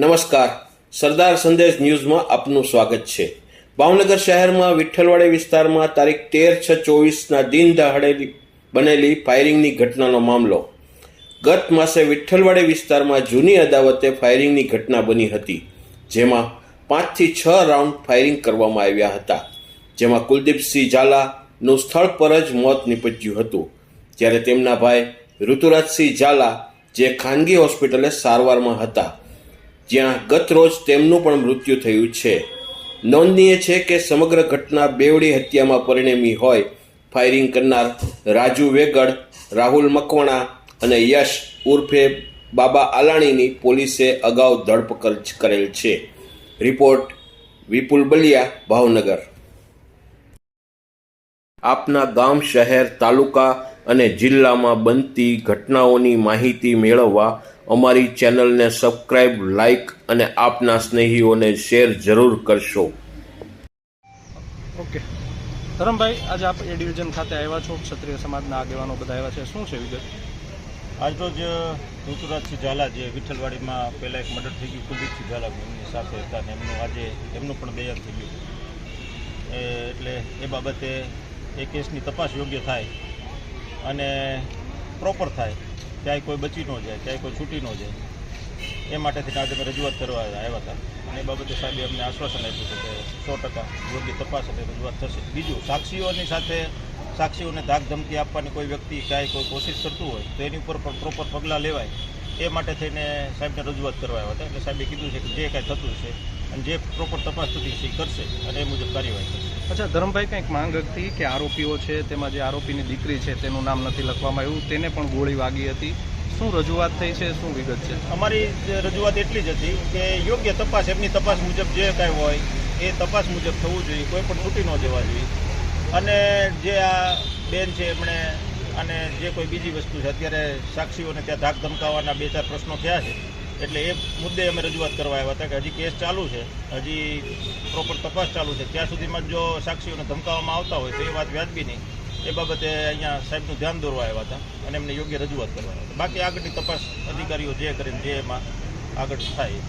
નમસ્કાર. સરદાર સંદેશ ન્યૂઝમાં આપનું સ્વાગત છે. ભાવનગર શહેરમાં વિઠ્ઠલવાડી વિસ્તારમાં તારીખ તેર છ ચોવીસના દિન દહાડેલી બનેલી ફાયરિંગની ઘટનાનો મામલો. ગત માસે વિઠ્ઠલવાડી વિસ્તારમાં જૂની અદાવતે ફાયરિંગની ઘટના બની હતી, જેમાં પાંચથી છ રાઉન્ડ ફાયરિંગ કરવામાં આવ્યા હતા. જેમાં કુલદીપસિંહ ઝાલાનું સ્થળ પર જ મોત નીપજ્યું હતું. જ્યારે તેમના ભાઈ ઋતુરાજસિંહ ઝાલા, જે ખાનગી હોસ્પિટલે સારવારમાં હતા જ્યાં ગત રોજ તેમનું પણ મૃત્યુ થયું છે. નોંધનીય છે કે સમગ્ર ઘટના બેવડી હત્યામાં પરિણમી હોય, ફાયરિંગ કરનાર રાજુ વેગડ, રાહુલ મકવાણા અને યશ ઉર્ફે બાબા આલાણીની પોલીસે અગાઉ ધરપકડ કરેલ છે. રિપોર્ટ વિપુલ બલિયા, ભાવનગર. આપના ગામ, શહેર, તાલુકા અને જિલ્લામાં બનતી ઘટનાઓની માહિતી મેળવવા અમારી ચેનલને સબસ્ક્રાઇબ લાઇક અને આપના સ્નેહીઓને શેર જરૂર કરશો. ઓકે. ધરમભાઈ આજે આપ એ ડિવિઝન ખાતે આવ્યા છો ક્ષત્રિય સમાજના આગેવાનો બધા આવ્યા છે. શું છે વિગત? આજરોજ ઋતુરાજસિંહ ઝાલા જે વિઠ્ઠલવાડીમાં પહેલાં એક મર્ડર થઈ ગયું કુલદીપસિંહ ઝાલા એમની સાથે હતા ને એમનું આજે એમનું પણ દેહાંત થઈ ગયું. એ એટલે એ બાબતે એ કેસની તપાસ યોગ્ય થાય અને પ્રોપર થાય. ક્યાંય કોઈ બચી ન જાય, ક્યાંય કોઈ છૂટી ન જાય. એ માટેથી આજે અમે રજૂઆત કરવા આવ્યા હતા. અને એ બાબતે સાહેબે અમને આશ્વાસન આપ્યું છે કે સો ટકા યોગ્ય તપાસ અને રજૂઆત થશે. બીજું, સાક્ષીઓની સાથે સાક્ષીઓને ધાક ધમકી આપવાની કોઈ વ્યક્તિ ક્યાંય કોઈ કોશિશ કરતું હોય, તો એની ઉપર પણ પ્રોપર પગલાં લેવાય. એ માટે થઈને સાહેબને રજૂઆત કરવા આવ્યા હતા. એટલે સાહેબે કીધું છે કે જે કાંઈ થતું છે અને જે પ્રોપર તપાસ થતી કરશે અને એ મુજબ કાર્યવાહી કરશે. અચ્છા ધરમભાઈ કંઈક માંગ હતી કે આરોપીઓ છે તેમાં જે આરોપીની દીકરી છે તેનું નામ નથી લખવામાં આવ્યું તેને પણ ગોળી વાગી હતી. શું રજૂઆત થઈ છે શું વિગત છે? અમારી જે રજૂઆત એટલી જ હતી કે યોગ્ય તપાસ એમની તપાસ મુજબ જે કાંઈ હોય એ તપાસ મુજબ થવું જોઈએ કોઈ પણ છૂટી ન જવા જોઈએ. અને જે આ બેન છે એમણે અને જે કોઈ બીજી વસ્તુ છે અત્યારે સાક્ષીઓને ત્યાં ધાક ધમકાવવાના બે ચાર પ્રશ્નો થયા છે. એટલે એ મુદ્દે અમે રજૂઆત કરવા આવ્યા હતા કે હજી કેસ ચાલુ છે, હજી પ્રોપર તપાસ ચાલુ છે. ત્યાં સુધીમાં જો સાક્ષીઓને ધમકાવવામાં આવતા હોય તો એ વાત વ્યાજબી નહીં. એ બાબતે અહીંયા સાહેબનું ધ્યાન દોરવા આવ્યા હતા અને એમને યોગ્ય રજૂઆત કરવા આવ્યા બાકી આગળની તપાસ અધિકારીઓ જે કરીને જે એમાં આગળ થાય